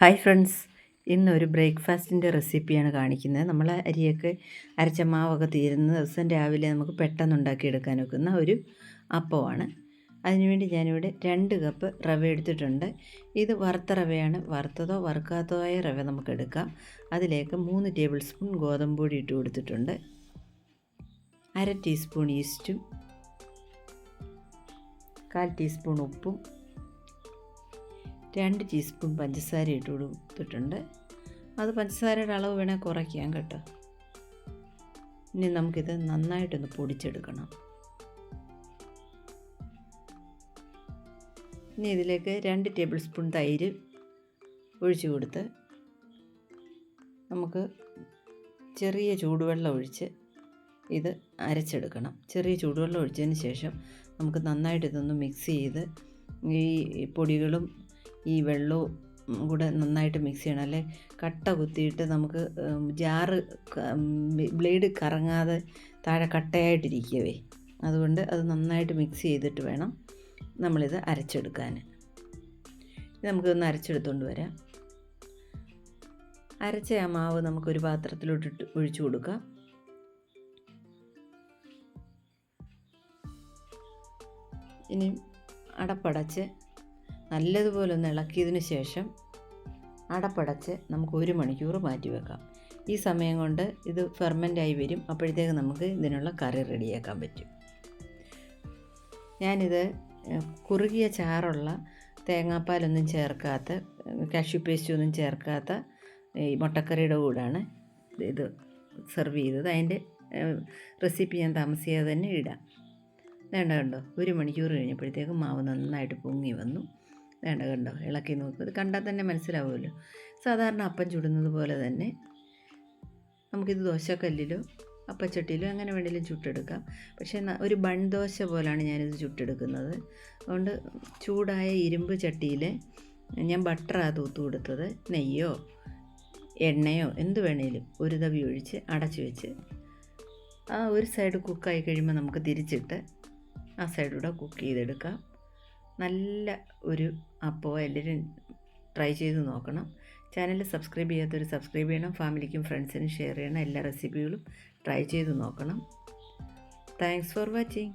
Hi friends. ഇന്നൊരു ബ്രേക്ക്ഫാസ്റ്റിന്റെ റെസിപ്പിയാണ് കാണിക്കുന്നത്. നമ്മൾ അരിയൊക്കെ അരച്ച മാവൊക്കെ തീരുന്ന ദിവസം രാവിലെ നമുക്ക് പെട്ടെന്ന് ഉണ്ടാക്കിയെടുക്കാൻ ഒക്കുന്ന ഒരു അപ്പമാണ്. അതിനുവേണ്ടി ഞാനിവിടെ രണ്ട് കപ്പ് റവ എടുത്തിട്ടുണ്ട്. ഇത് വറുത്ത റവയാണ്. വറുത്തതോ വറുക്കാത്തതോ ആയ റവ നമുക്ക് എടുക്കാം അതിലേക്ക് മൂന്ന് ടേബിൾ സ്പൂൺ ഗോതമ്പ് പൊടി ഇട്ട് കൊടുത്തിട്ടുണ്ട്. അര ടീസ്പൂൺ ഈസ്റ്റും കാൽ ടീസ്പൂൺ ഉപ്പും രണ്ട് ടീസ്പൂൺ പഞ്ചസാര ഇട്ട് കൊടുത്തിട്ടുണ്ട്. അത് പഞ്ചസാരയുടെ അളവ് വേണേൽ കുറയ്ക്കാം കേട്ടോ. ഇനി നമുക്കിത് നന്നായിട്ടൊന്ന് പൊടിച്ചെടുക്കണം. ഇനി ഇതിലേക്ക് രണ്ട് ടേബിൾ സ്പൂൺ തൈര് ഒഴിച്ച് കൊടുത്ത് നമുക്ക് ചെറിയ ചൂടുവെള്ളം ഒഴിച്ച് ഇത് അരച്ചെടുക്കണം. ചെറിയ ചൂടുവെള്ളം ഒഴിച്ചതിന് ശേഷം നമുക്ക് നന്നായിട്ട് ഇതൊന്ന് മിക്സ് ചെയ്ത് ഈ പൊടികളും ഈ വെള്ളവും കൂടെ നന്നായിട്ട് മിക്സ് ചെയ്യണം. അല്ലെ? കട്ട കുത്തിയിട്ട് നമുക്ക് ജാറ് ബ്ലേഡ് കറങ്ങാതെ താഴെ കട്ടയായിട്ടിരിക്കവേ. അതുകൊണ്ട് അത് നന്നായിട്ട് മിക്സ് ചെയ്തിട്ട് വേണം നമ്മളിത് അരച്ചെടുക്കാൻ. നമുക്കൊന്ന് അരച്ചെടുത്തുകൊണ്ട് വരാം. അരച്ച ആ മാവ് നമുക്കൊരു പാത്രത്തിലോട്ടിട്ട് ഒഴിച്ചു കൊടുക്കാം. ഇനി അടപ്പടച്ച് നല്ലതുപോലെ ഒന്ന് ഇളക്കിയതിന് ശേഷം അടപ്പടച്ച് നമുക്ക് ഒരു മണിക്കൂർ മാറ്റി വെക്കാം. ഈ സമയം കൊണ്ട് ഇത് ഫെർമെന്റായി വരും. അപ്പോഴത്തേക്ക് നമുക്ക് ഇതിനുള്ള കറി റെഡിയാക്കാൻ പറ്റും. ഞാനിത് കുറുകിയ ചാറുള്ള തേങ്ങാപ്പാലൊന്നും ചേർക്കാത്ത കാഷ്യൂ പേസ്റ്റ് ഒന്നും ചേർക്കാത്ത ഈ മുട്ടക്കറിയുടെ കൂടാണ് ഇത് സെർവ് ചെയ്തത്. അതിന്റെ റെസിപ്പി ഞാൻ താമസിയാതെ തന്നെ ഇടാം. വേണ്ട കണ്ടോ ഒരു മണിക്കൂർ കഴിഞ്ഞപ്പോഴത്തേക്കും മാവ് നന്നായിട്ട് പൊങ്ങി വന്നു. വേണ്ട കണ്ടോ? ഇളക്കി നോക്കും. ഇത് കണ്ടാൽ തന്നെ മനസ്സിലാവുമല്ലോ. സാധാരണ അപ്പം ചുടുന്നത് പോലെ തന്നെ നമുക്കിത് ദോശക്കല്ലിലോ അപ്പച്ചട്ടിയിലോ എങ്ങനെ വേണമെങ്കിലും ചുട്ടെടുക്കാം. പക്ഷേ ഒരു ബൺ ദോശ പോലാണ് ഞാനിത് ചുട്ടെടുക്കുന്നത്. അതുകൊണ്ട് ചൂടായ ഇരുമ്പ് ചട്ടിയിൽ ഞാൻ ബട്ടറാണ് തൂത്ത് കൊടുത്തത്. നെയ്യോ എണ്ണയോ എന്ത് വേണേലും ഒരു തവി ഒഴിച്ച് അടച്ചു വെച്ച് ആ ഒരു സൈഡ് കുക്കായി കഴിയുമ്പോൾ നമുക്ക് തിരിച്ചിട്ട് ആ സൈഡൂടെ കുക്ക് ചെയ്തെടുക്കാം. നല്ല ഒരു അപ്പോൾ എല്ലാവരും ട്രൈ ചെയ്ത് നോക്കണം. ചാനൽ സബ്സ്ക്രൈബ് ചെയ്യാത്തവർ സബ്സ്ക്രൈബ് ചെയ്യണം. ഫാമിലിക്കും ഫ്രണ്ട്സിനും ഷെയർ ചെയ്യണം. എല്ലാ റെസിപ്പികളും ട്രൈ ചെയ്ത് നോക്കണം. Thanks for watching